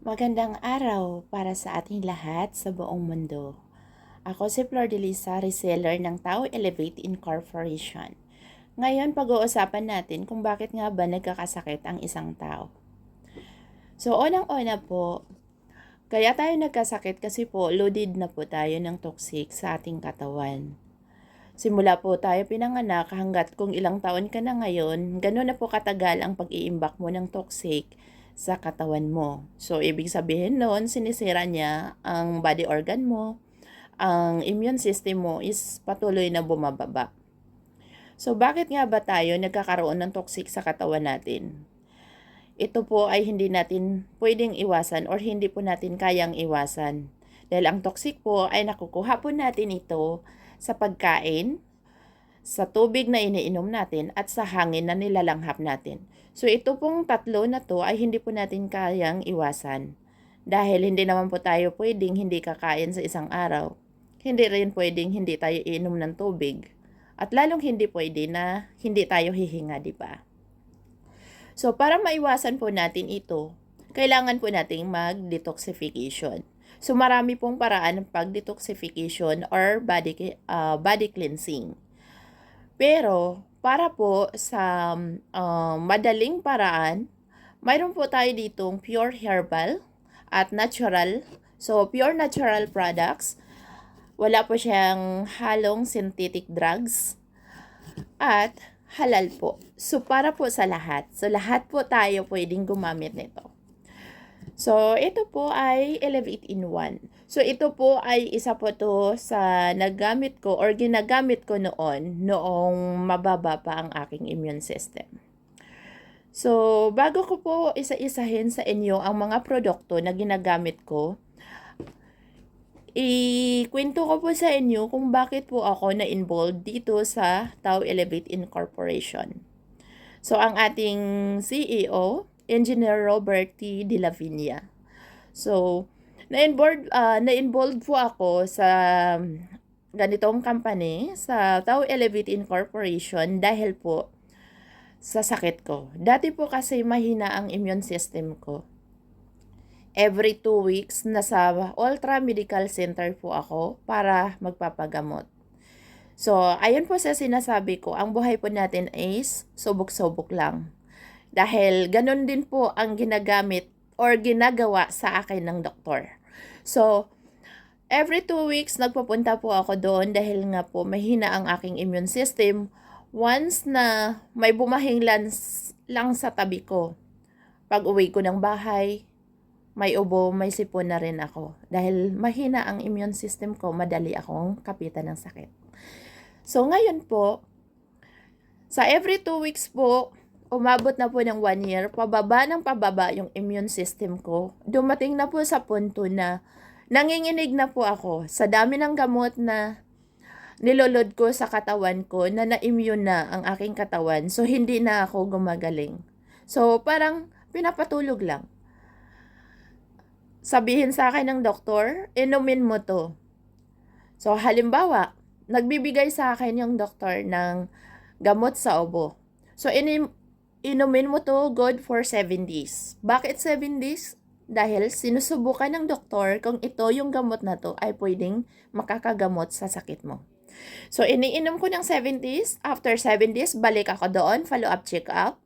Magandang araw para sa ating lahat sa buong mundo. Ako si Flor de Lisa, reseller ng Tao Elevate Incorporation. Ngayon, pag-uusapan natin kung bakit nga ba nagkakasakit ang isang tao. So, unang-una po, kaya tayo nagkasakit kasi po loaded na po tayo ng toxic sa ating katawan. Simula po tayo pinanganak hanggat kung ilang taon ka na ngayon, gano'n na po katagal ang pag-iimbak mo ng toxic sa katawan mo. So, ibig sabihin noon, sinisira niya ang body organ mo, ang immune system mo is patuloy na bumababa. So, bakit nga ba tayo nagkakaroon ng toxic sa katawan natin? Ito po ay hindi natin pwedeng iwasan or hindi po natin kayang iwasan. Dahil ang toxic po ay nakukuha po natin ito sa pagkain, sa tubig na iniinom natin at sa hangin na nilalanghap natin. So ito pong tatlo na to ay hindi po natin kayang iwasan. Dahil hindi naman po tayo pwedeng hindi kakain sa isang araw. Hindi rin pwedeng hindi tayo iinom ng tubig. At lalong hindi pwede na hindi tayo hihinga, di ba? So para maiwasan po natin ito, kailangan po nating mag-detoxification. So marami pong paraan ng pag-detoxification or body, uh, body cleansing. Pero para po sa um, madaling paraan, mayroon po tayo ditong pure herbal at natural. So pure natural products, wala po siyang halong synthetic drugs at halal po. So para po sa lahat. So lahat po tayo pwedeng gumamit nito. So, ito po ay Elevate in 1. So, ito po ay isa po to sa nagamit ko or ginagamit ko noon noong mababa pa ang aking immune system. So, bago ko po isa-isahin sa inyo ang mga produkto na ginagamit ko, ikwento ko po sa inyo kung bakit po ako na-involved dito sa Tau Elevate Incorporation. So, ang ating CEO, Engineer Robert T. De La Viña. So, na-involved, uh, na-involved po ako sa ganitong company, sa Tau Elevate Incorporation dahil po sa sakit ko. Dati po kasi mahina ang immune system ko. Every two weeks, nasa Ultra Medical Center po ako para magpapagamot. So, ayun po sa sinasabi ko, ang buhay po natin is subok-subok lang dahil ganun din po ang ginagamit or ginagawa sa akin ng doktor. So, every two weeks nagpupunta po ako doon dahil nga po mahina ang aking immune system. Once na may bumahing lans lang sa tabi ko, pag uwi ko ng bahay, may ubo, may sipon na rin ako. Dahil mahina ang immune system ko, madali akong kapitan ng sakit. So, ngayon po, sa every two weeks po, umabot na po ng one year, pababa ng pababa yung immune system ko. Dumating na po sa punto na nanginginig na po ako sa dami ng gamot na nilolod ko sa katawan ko na na-immune na ang aking katawan. So, hindi na ako gumagaling. So, parang pinapatulog lang. Sabihin sa akin ng doktor, inumin mo to. So, halimbawa, nagbibigay sa akin yung doktor ng gamot sa obo. So, inim, inumin mo to good for 7 days. Bakit 7 days? Dahil sinusubukan ng doktor kung ito yung gamot na to ay pwedeng makakagamot sa sakit mo. So, iniinom ko ng 7 days. After 7 days, balik ako doon, follow-up check-up,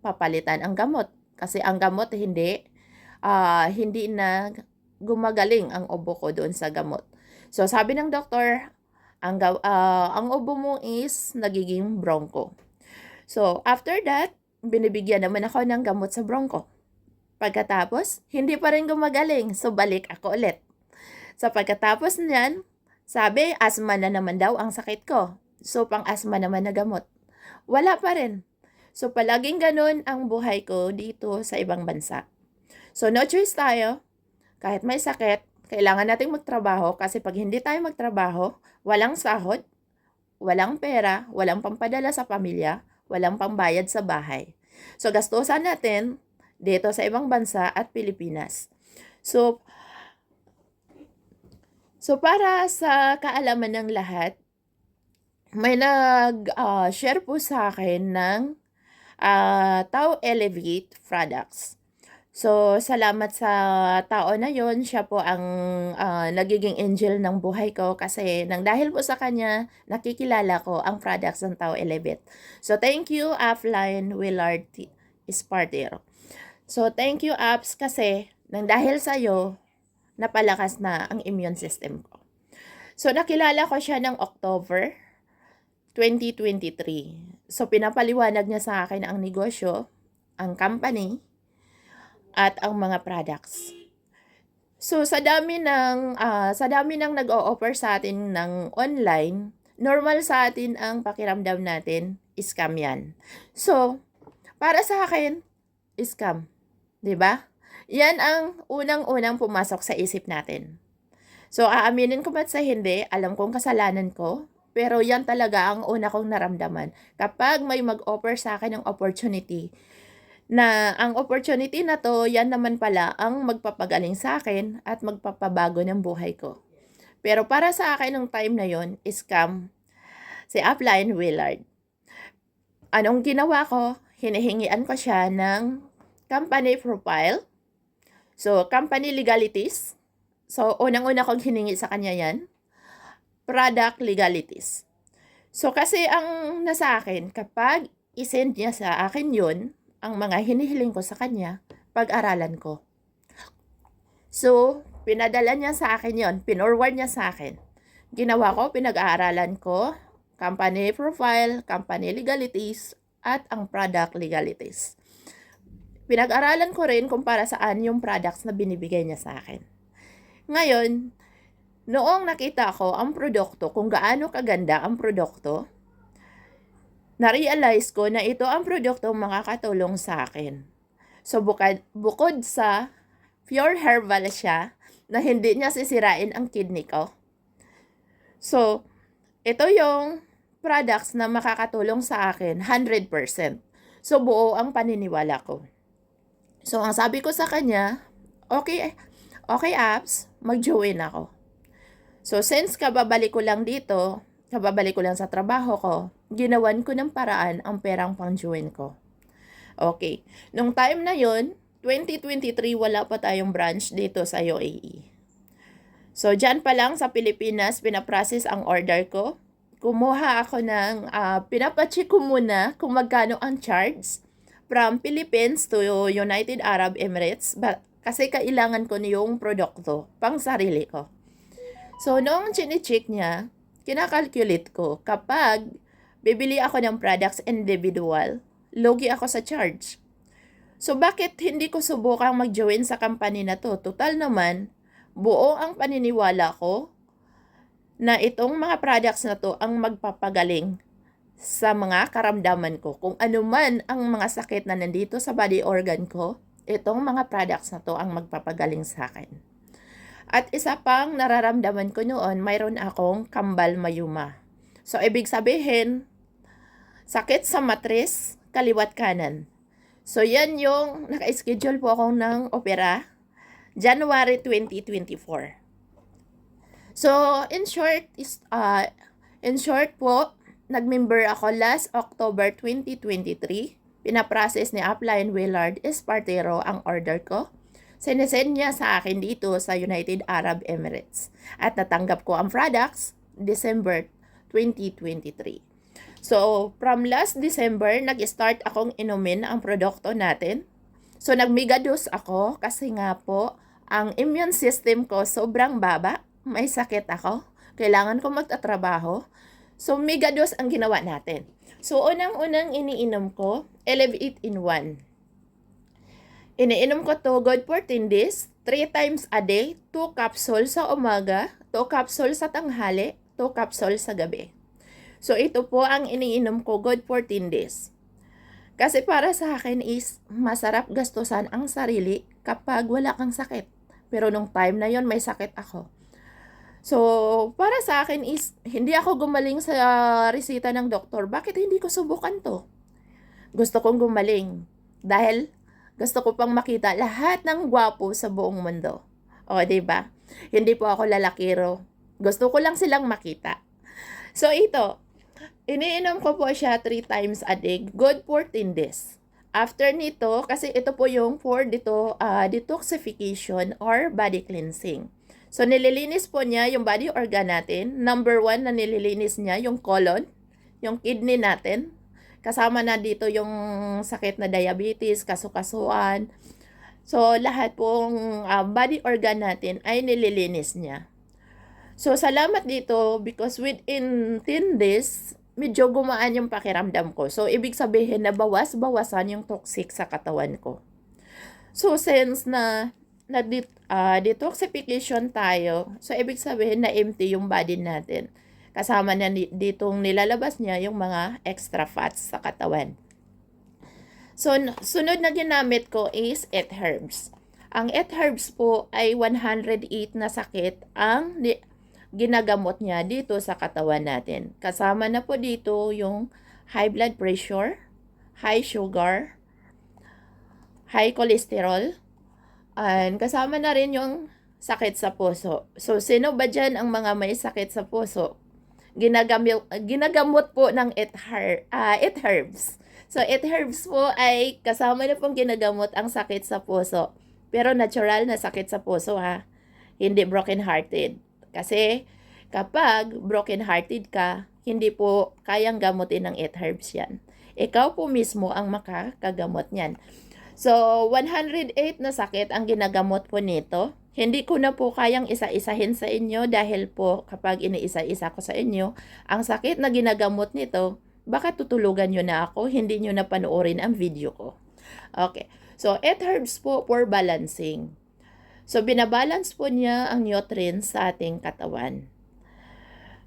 papalitan ang gamot. Kasi ang gamot hindi, uh, hindi na gumagaling ang obo ko doon sa gamot. So, sabi ng doktor, ang, uh, ang obo mo is nagiging bronco. So, after that, binibigyan naman ako ng gamot sa bronco. Pagkatapos, hindi pa rin gumagaling, so balik ako ulit. Sa pagkatapos niyan, sabi, asma na naman daw ang sakit ko. So, pang-asma naman na gamot. Wala pa rin. So, palaging ganun ang buhay ko dito sa ibang bansa. So, no choice tayo. Kahit may sakit, kailangan nating magtrabaho kasi pag hindi tayo magtrabaho, walang sahod, walang pera, walang pampadala sa pamilya, walang pambayad sa bahay. So, gastusan natin dito sa ibang bansa at Pilipinas. So, so para sa kaalaman ng lahat, may nag-share uh, po sa akin ng uh, Tau Elevate products. So, salamat sa tao na yon siya po ang ah, nagiging angel ng buhay ko kasi nang dahil po sa kanya, nakikilala ko ang products ng Tao Elevate. So, thank you, Upline Willard Espartero. So, thank you, Apps, kasi nang dahil sa'yo, napalakas na ang immune system ko. So, nakilala ko siya ng October 2023. So, pinapaliwanag niya sa akin ang negosyo, ang company, at ang mga products. So sa dami ng ah, sa dami ng nag-o-offer sa atin ng online, normal sa atin ang pakiramdam natin, scam 'yan. So para sa akin, scam, 'di ba? Yan ang unang-unang pumasok sa isip natin. So aaminin ko ba't sa hindi, alam kong kasalanan ko, pero yan talaga ang una kong naramdaman. Kapag may mag-offer sa akin ng opportunity, na ang opportunity na to, yan naman pala ang magpapagaling sa akin at magpapabago ng buhay ko. Pero para sa akin ng time na yon scam si Upline Willard. Anong ginawa ko? Hinihingian ko siya ng company profile. So, company legalities. So, unang-una kong hiningi sa kanya yan. Product legalities. So, kasi ang nasa akin, kapag isend niya sa akin yun, ang mga hinihiling ko sa kanya, pag-aralan ko. So, pinadala niya sa akin yon, pinorward niya sa akin. Ginawa ko, pinag-aaralan ko, company profile, company legalities, at ang product legalities. Pinag-aralan ko rin kung para saan yung products na binibigay niya sa akin. Ngayon, noong nakita ko ang produkto, kung gaano kaganda ang produkto, na-realize ko na ito ang produktong makakatulong sa akin. So, bukod, bukod sa pure herbal siya, na hindi niya sisirain ang kidney ko. So, ito yung products na makakatulong sa akin 100%. So, buo ang paniniwala ko. So, ang sabi ko sa kanya, okay, okay apps, mag-join ako. So, since kababalik ko lang dito, kababalik ko lang sa trabaho ko, ginawan ko ng paraan ang perang pang-join ko. Okay. Nung time na yon 2023, wala pa tayong branch dito sa UAE. So, dyan pa lang sa Pilipinas, pinaprocess ang order ko. Kumuha ako ng, uh, pinapacheck ko muna kung magkano ang charge from Philippines to United Arab Emirates. Ba- kasi kailangan ko na yung produkto pang sarili ko. So, noong chine-check niya, kinakalculate ko kapag bibili ako ng products individual, logi ako sa charge. So bakit hindi ko subukang mag-join sa company na to? Total naman, buo ang paniniwala ko na itong mga products na to ang magpapagaling sa mga karamdaman ko. Kung ano man ang mga sakit na nandito sa body organ ko, itong mga products na to ang magpapagaling sa akin. At isa pang nararamdaman ko noon, mayroon akong kambal mayuma. So, ibig sabihin, sakit sa matris, kaliwat kanan. So, yan yung naka-schedule po ako ng opera, January 2024. So, in short, is, uh, in short po, nag-member ako last October 2023. Pinaprocess ni Upline Willard Espartero ang order ko. Sinesend niya sa akin dito sa United Arab Emirates. At natanggap ko ang products December 2023. So, from last December, nag-start akong inumin ang produkto natin. So, nag-megadose ako kasi nga po, ang immune system ko sobrang baba. May sakit ako. Kailangan ko magtatrabaho. So, megadose ang ginawa natin. So, unang-unang iniinom ko, Elevate in 1. Iniinom ko to good for 10 days, 3 times a day, 2 capsules sa umaga, 2 capsules sa tanghali, 2 capsules sa gabi. So, ito po ang iniinom ko good 14 days. Kasi para sa akin is masarap gastusan ang sarili kapag wala kang sakit. Pero nung time na yon may sakit ako. So, para sa akin is hindi ako gumaling sa resita ng doktor. Bakit hindi ko subukan to? Gusto kong gumaling dahil gusto ko pang makita lahat ng gwapo sa buong mundo. O, ba? Hindi po ako lalakiro. Gusto ko lang silang makita. So, ito, Iniinom ko po siya 3 times a day. Good for 10 days. after nito, kasi ito po yung for dito, ah, detoxification or body cleansing. So, nililinis po niya yung body organ natin. Number one na nililinis niya, yung colon, yung kidney natin. Kasama na dito yung sakit na diabetes, kasukasuan. So, lahat pong ah, body organ natin ay nililinis niya. So, salamat dito because within 10 days, medyo gumaan yung pakiramdam ko. So, ibig sabihin na bawas-bawasan yung toxic sa katawan ko. So, since na na ah, detoxification tayo, so ibig sabihin na empty yung body natin. Kasama na ditong nilalabas niya yung mga extra fats sa katawan. So, sunod na ginamit ko is eat herbs. Ang eat herbs po ay 108 na sakit ang ginagamot niya dito sa katawan natin. Kasama na po dito yung high blood pressure, high sugar, high cholesterol, and kasama na rin yung sakit sa puso. So, sino ba dyan ang mga may sakit sa puso? Ginagamit, ginagamot po ng eat, her, ah, eat herbs. So, eat herbs po ay kasama na pong ginagamot ang sakit sa puso. Pero natural na sakit sa puso ha. Hindi broken-hearted. Kasi kapag broken-hearted ka, hindi po kayang gamutin ng eat herbs yan. Ikaw po mismo ang makakagamot niyan. So, 108 na sakit ang ginagamot po nito. Hindi ko na po kayang isa-isahin sa inyo dahil po kapag iniisa-isa ko sa inyo, ang sakit na ginagamot nito, baka tutulugan nyo na ako, hindi nyo na panoorin ang video ko. Okay. So, eat herbs po for balancing. So, binabalance po niya ang nutrients sa ating katawan.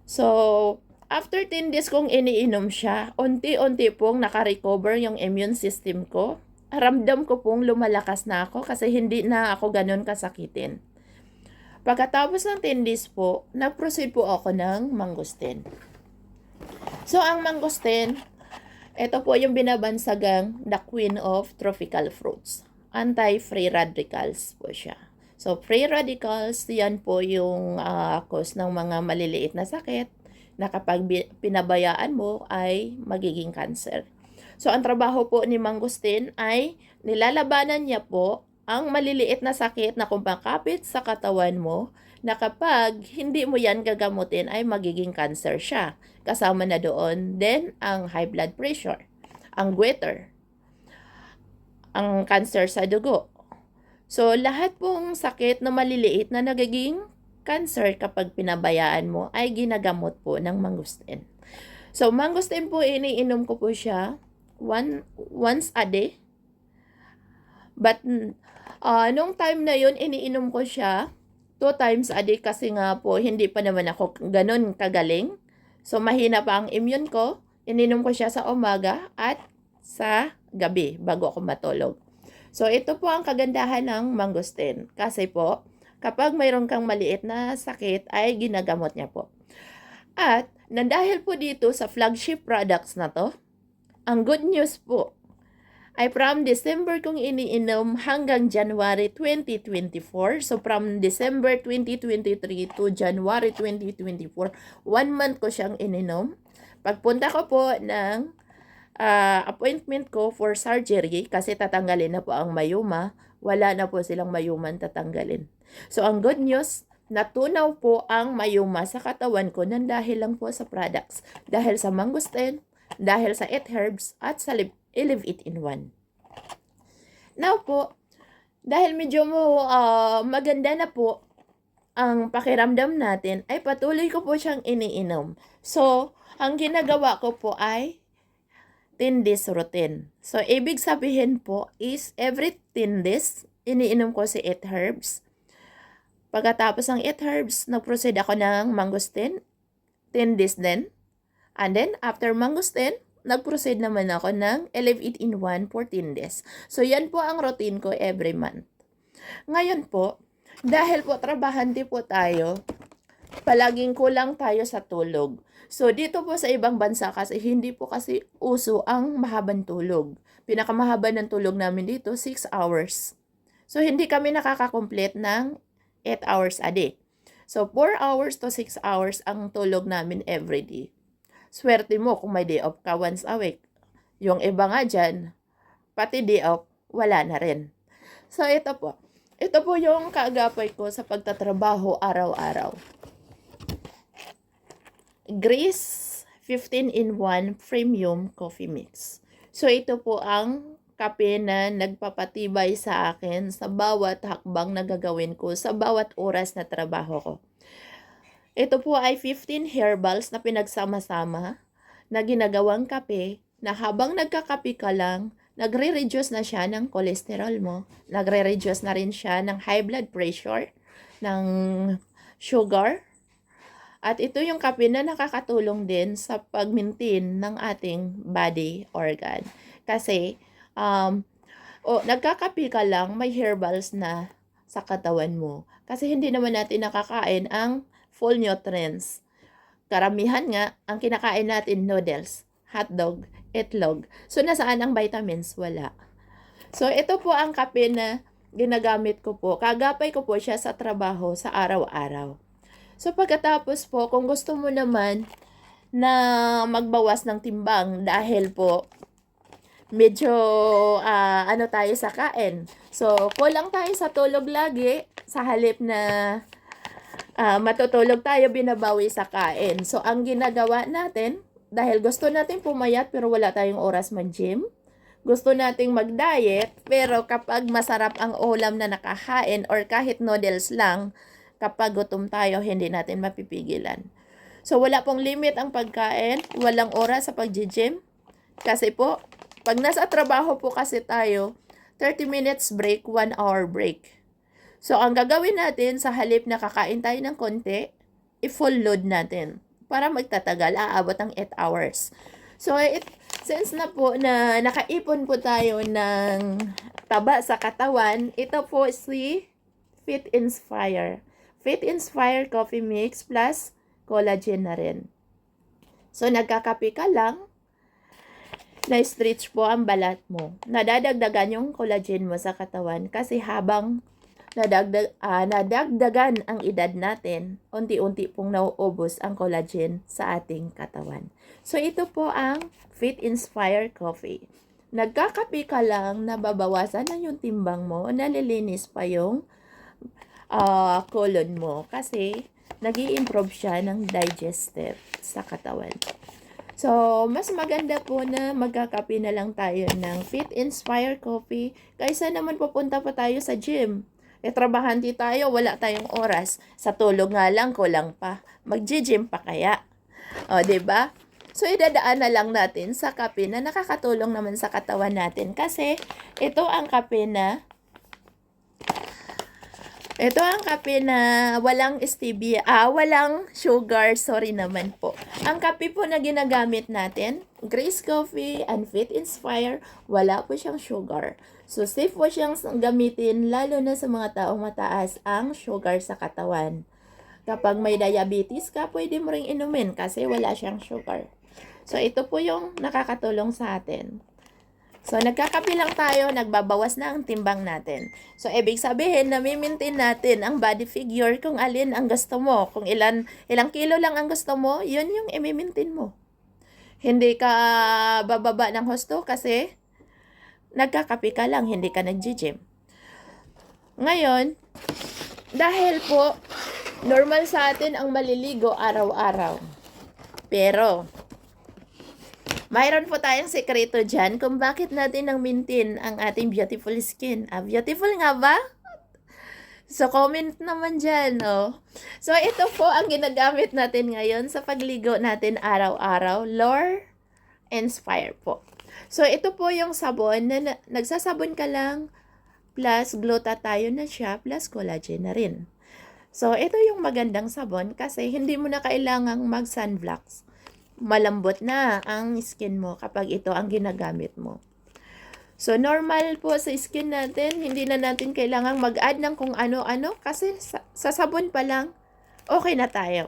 So, after 10 days kong iniinom siya, unti-unti pong nakarecover yung immune system ko. Ramdam ko pong lumalakas na ako kasi hindi na ako ganun kasakitin. Pagkatapos ng 10 days po, nag-proceed po ako ng mangustin. So, ang mangustin, ito po yung binabansagang the queen of tropical fruits. Anti-free radicals po siya. So, free radicals, yan po yung ah, cause ng mga maliliit na sakit na kapag pinabayaan mo ay magiging cancer. So, ang trabaho po ni Mangustin ay nilalabanan niya po ang maliliit na sakit na kumakapit sa katawan mo na kapag hindi mo yan gagamutin ay magiging cancer siya. Kasama na doon then ang high blood pressure, ang goiter, ang cancer sa dugo. So, lahat pong sakit na maliliit na nagiging cancer kapag pinabayaan mo ay ginagamot po ng mangustin. So, mangustin po iniinom ko po siya one, once a day. But, uh, nung time na yun, iniinom ko siya two times a day kasi nga po hindi pa naman ako ganun kagaling. So, mahina pa ang immune ko. Ininom ko siya sa umaga at sa gabi bago ako matulog. So, ito po ang kagandahan ng mangustin. Kasi po, kapag mayroon kang maliit na sakit, ay ginagamot niya po. At, nandahil po dito sa flagship products na to, ang good news po, ay from December kong iniinom hanggang January 2024. So, from December 2023 to January 2024, one month ko siyang ininom. Pagpunta ko po ng ah, appointment ko for surgery kasi tatanggalin na po ang mayuma. Wala na po silang mayuman tatanggalin. So, ang good news, natunaw po ang mayuma sa katawan ko nang dahil lang po sa products. Dahil sa mangustin, dahil sa eat herbs, at sa live, i-live it in one. Now po, dahil medyo mo ah, maganda na po ang pakiramdam natin, ay patuloy ko po siyang iniinom. So, ang ginagawa ko po ay 10 days routine. So, ibig sabihin po is every 10 days, iniinom ko si eat herbs. Pagkatapos ng eat herbs, nag-proceed ako ng mangustin. 10 days din. And then, after mangustin, nag-proceed naman ako ng Eleve It in 1 for 10 days. So, yan po ang routine ko every month. Ngayon po, dahil po trabahante po tayo, palaging kulang tayo sa tulog. So, dito po sa ibang bansa kasi hindi po kasi uso ang mahabang tulog. Pinakamahaba ng tulog namin dito, 6 hours. So, hindi kami nakakakomplete ng 8 hours a day. So, 4 hours to 6 hours ang tulog namin every day. Swerte mo kung may day off ka once a week. Yung iba nga dyan, pati day off, wala na rin. So, ito po. Ito po yung kaagapay ko sa pagtatrabaho araw-araw. Grace 15 in 1 Premium Coffee Mix. So, ito po ang kape na nagpapatibay sa akin sa bawat hakbang na gagawin ko, sa bawat oras na trabaho ko. Ito po ay 15 herbals na pinagsama-sama na ginagawang kape na habang nagkakape ka lang, nagre-reduce na siya ng cholesterol mo, nagre-reduce na rin siya ng high blood pressure, ng sugar, at ito yung kape na nakakatulong din sa pag-maintain ng ating body organ. Kasi, um, o nagkakape ka lang, may herbals na sa katawan mo. Kasi hindi naman natin nakakain ang full nutrients. Karamihan nga, ang kinakain natin noodles, hotdog, itlog. So, nasaan ang vitamins? Wala. So, ito po ang kape na ginagamit ko po. Kagapay ko po siya sa trabaho sa araw-araw. So, pagkatapos po, kung gusto mo naman na magbawas ng timbang dahil po medyo ah, ano tayo sa kain. So, kulang tayo sa tulog lagi sa halip na ah, matutulog tayo binabawi sa kain. So, ang ginagawa natin, dahil gusto natin pumayat pero wala tayong oras mag-gym, gusto nating mag-diet, pero kapag masarap ang ulam na nakahain or kahit noodles lang, kapag gutom tayo, hindi natin mapipigilan. So, wala pong limit ang pagkain, walang oras sa pag-gym. Kasi po, pag nasa trabaho po kasi tayo, 30 minutes break, 1 hour break. So, ang gagawin natin sa halip na kakain tayo ng konti, i-full load natin para magtatagal, aabot ng 8 hours. So, it, since na po na nakaipon po tayo ng taba sa katawan, ito po si Fit Inspire. Fit Inspire Coffee Mix plus collagen na rin. So, nagkakape ka lang, na-stretch po ang balat mo. Nadadagdagan yung collagen mo sa katawan kasi habang nadagdag, ah, nadagdagan ang edad natin, unti-unti pong nauubos ang collagen sa ating katawan. So, ito po ang Fit Inspire Coffee. Nagkakape ka lang, nababawasan na yung timbang mo, nalilinis pa yung ah colon mo kasi nag improve siya ng digestive sa katawan. So, mas maganda po na magkakape na lang tayo ng Fit Inspire Coffee kaysa naman pupunta pa tayo sa gym. E trabahante tayo, wala tayong oras. Sa tulog nga lang, kulang pa. Mag-gym pa kaya. O, ba? So, idadaan na lang natin sa kape na nakakatulong naman sa katawan natin kasi ito ang kape na ito ang kape na walang stevia, ah, walang sugar, sorry naman po. Ang kape po na ginagamit natin, Grace Coffee and Fit Inspire, wala po siyang sugar. So, safe po siyang gamitin, lalo na sa mga taong mataas ang sugar sa katawan. Kapag may diabetes ka, pwede mo ring inumin kasi wala siyang sugar. So, ito po yung nakakatulong sa atin. So, nagkakape lang tayo, nagbabawas na ang timbang natin. So, ibig sabihin, nami-maintain natin ang body figure kung alin ang gusto mo. Kung ilan, ilang kilo lang ang gusto mo, yun yung i-maintain mo. Hindi ka bababa ng husto kasi nagkakape ka lang, hindi ka nag-gym. Ngayon, dahil po, normal sa atin ang maliligo araw-araw. Pero, mayroon po tayong sekreto dyan kung bakit natin nang maintain ang ating beautiful skin. Ah, beautiful nga ba? So, comment naman dyan, no? So, ito po ang ginagamit natin ngayon sa pagligo natin araw-araw. Lore Inspire po. So, ito po yung sabon na, na nagsasabon ka lang plus glutathione na siya plus collagen na rin. So, ito yung magandang sabon kasi hindi mo na kailangang mag-sunblocks malambot na ang skin mo kapag ito ang ginagamit mo. So, normal po sa skin natin, hindi na natin kailangang mag-add ng kung ano-ano kasi sa, sa sabon pa lang, okay na tayo.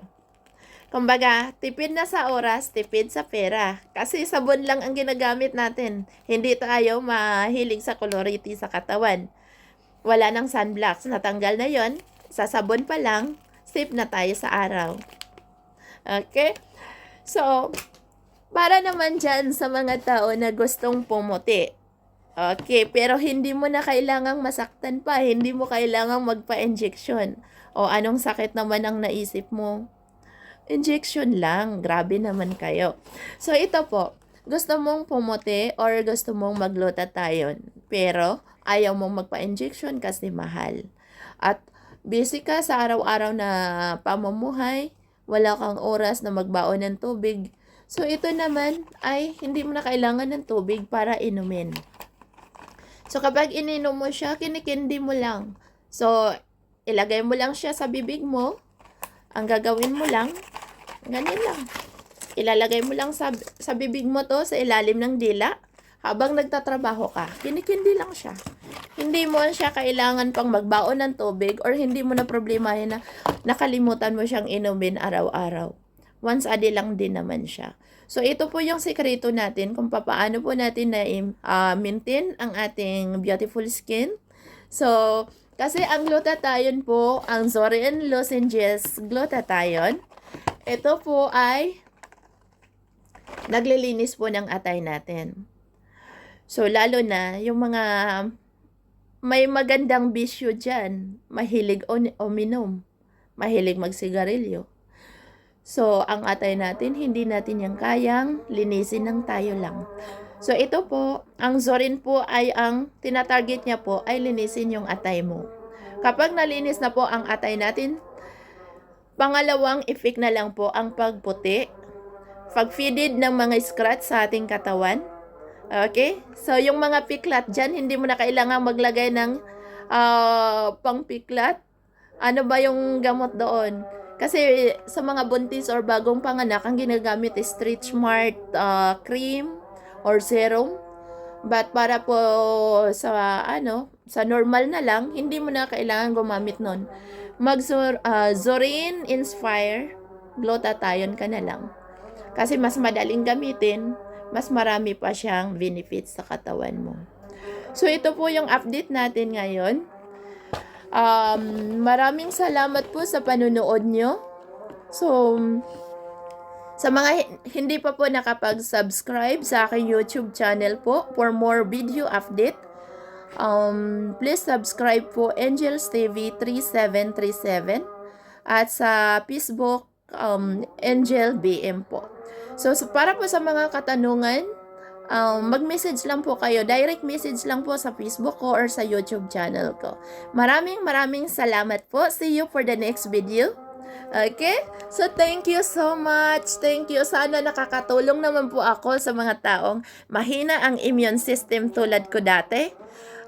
Kumbaga, tipid na sa oras, tipid sa pera. Kasi sabon lang ang ginagamit natin. Hindi tayo mahilig sa colority sa katawan. Wala nang sunblocks, natanggal na yon Sa sabon pa lang, safe na tayo sa araw. Okay? So, para naman dyan sa mga tao na gustong pumuti. Okay, pero hindi mo na kailangang masaktan pa, hindi mo kailangang magpa-injection. O anong sakit naman ang naisip mo? Injection lang, grabe naman kayo. So ito po, gusto mong pumuti or gusto mong maglutatayon, pero ayaw mong magpa-injection kasi mahal. At busy ka sa araw-araw na pamumuhay, wala kang oras na magbaon ng tubig. So ito naman ay hindi mo na kailangan ng tubig para inumin. So kapag ininom mo siya, kinikindi mo lang. So ilagay mo lang siya sa bibig mo. Ang gagawin mo lang, ganyan lang. Ilalagay mo lang sa, sa bibig mo to sa ilalim ng dila habang nagtatrabaho ka. Kinikindi lang siya. Hindi mo siya kailangan pang magbaon ng tubig or hindi mo na problemahin na nakalimutan mo siyang inumin araw-araw. Once a day lang din naman siya. So, ito po yung sekreto natin kung paano po natin na uh, maintain ang ating beautiful skin. So, kasi ang glutathione po, ang Zorian lozenges glutathione, ito po ay naglilinis po ng atay natin. So, lalo na yung mga may magandang bisyo dyan, mahilig uminom, mahilig magsigarilyo. So, ang atay natin, hindi natin yung kayang linisin ng tayo lang. So, ito po, ang Zorin po ay ang tinatarget niya po ay linisin yung atay mo. Kapag nalinis na po ang atay natin, pangalawang effect na lang po ang pagputi, pag-feeded ng mga scratch sa ating katawan. Okay? So, yung mga piklat dyan, hindi mo na kailangan maglagay ng uh, pang-piklat. Ano ba yung gamot doon? Kasi sa mga buntis or bagong panganak, ang ginagamit is Stretch Mart uh, cream or serum. But para po sa ano, sa normal na lang, hindi mo na kailangan gumamit nun. Mag uh, Zorin Inspire glutathione ka na lang. Kasi mas madaling gamitin, mas marami pa siyang benefits sa katawan mo. So ito po yung update natin ngayon. Um, maraming salamat po sa panunood nyo. So, sa mga hindi pa po nakapag-subscribe sa aking YouTube channel po for more video update, um, please subscribe po Angels TV 3737 at sa Facebook um, Angel BM po. So, so, para po sa mga katanungan, um, mag-message lang po kayo. Direct message lang po sa Facebook ko or sa YouTube channel ko. Maraming maraming salamat po. See you for the next video. Okay? So, thank you so much. Thank you. Sana nakakatulong naman po ako sa mga taong mahina ang immune system tulad ko dati.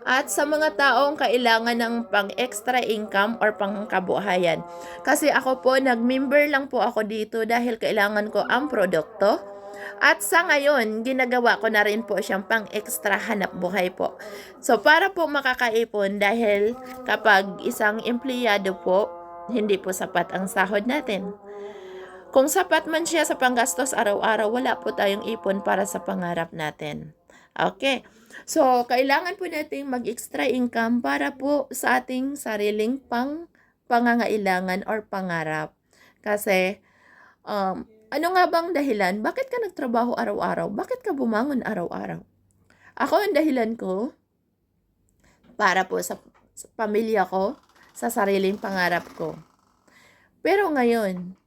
At sa mga taong kailangan ng pang-extra income or pang-kabuhayan. Kasi ako po, nag-member lang po ako dito dahil kailangan ko ang produkto at sa ngayon, ginagawa ko na rin po siyang pang extra hanap buhay po. So, para po makakaipon dahil kapag isang empleyado po, hindi po sapat ang sahod natin. Kung sapat man siya sa panggastos araw-araw, wala po tayong ipon para sa pangarap natin. Okay. So, kailangan po nating mag-extra income para po sa ating sariling pang pangangailangan or pangarap. Kasi, um, ano nga bang dahilan? Bakit ka nagtrabaho araw-araw? Bakit ka bumangon araw-araw? Ako ang dahilan ko para po sa, sa pamilya ko, sa sariling pangarap ko. Pero ngayon,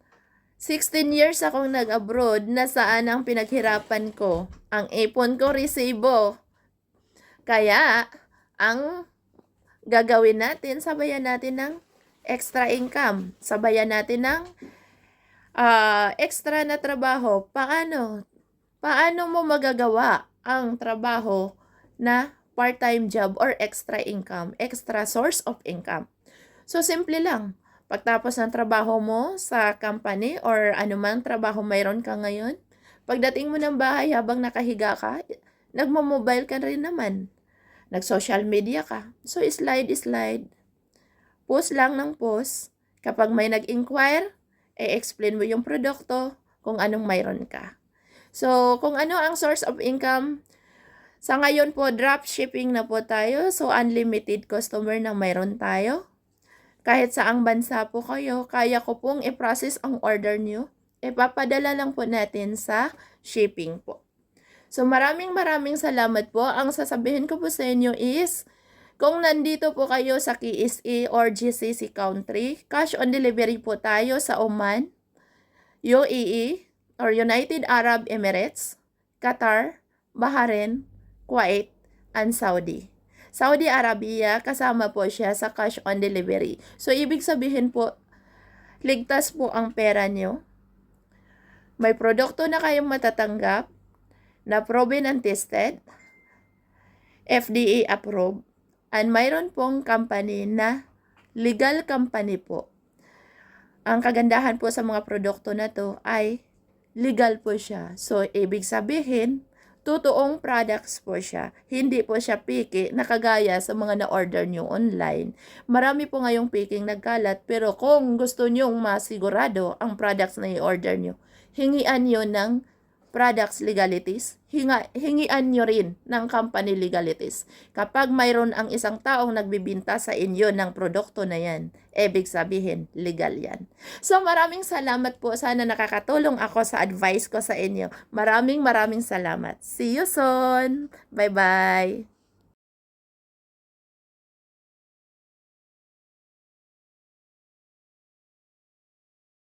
16 years akong nag-abroad na saan ang pinaghirapan ko. Ang ipon ko resibo. Kaya, ang gagawin natin, sabayan natin ng extra income. Sabayan natin ng uh, extra na trabaho, paano? Paano mo magagawa ang trabaho na part-time job or extra income, extra source of income? So, simple lang. Pagtapos ng trabaho mo sa company or anumang trabaho mayroon ka ngayon, pagdating mo ng bahay habang nakahiga ka, nagmo-mobile ka rin naman. Nag-social media ka. So, slide, slide. Post lang ng post. Kapag may nag-inquire, i-explain mo yung produkto kung anong mayroon ka. So, kung ano ang source of income, sa ngayon po, drop shipping na po tayo. So, unlimited customer na mayroon tayo. Kahit saang bansa po kayo, kaya ko pong i-process ang order nyo. Ipapadala lang po natin sa shipping po. So maraming maraming salamat po. Ang sasabihin ko po sa inyo is, kung nandito po kayo sa KSA or GCC country, cash on delivery po tayo sa Oman, UAE or United Arab Emirates, Qatar, Bahrain, Kuwait, and Saudi. Saudi Arabia, kasama po siya sa cash on delivery. So, ibig sabihin po, ligtas po ang pera nyo. May produkto na kayong matatanggap na proven and tested, FDA approved, and mayroon pong company na legal company po. Ang kagandahan po sa mga produkto na to ay legal po siya. So, ibig sabihin, totoong products po siya. Hindi po siya piki na kagaya sa mga na-order nyo online. Marami po ngayong piking nagkalat pero kung gusto nyong masigurado ang products na i-order nyo, hingian nyo ng products legalities, hinga, hingian nyo rin ng company legalities. Kapag mayroon ang isang taong nagbibinta sa inyo ng produkto na yan, ibig sabihin, legal yan. So maraming salamat po. Sana nakakatulong ako sa advice ko sa inyo. Maraming maraming salamat. See you soon. Bye-bye.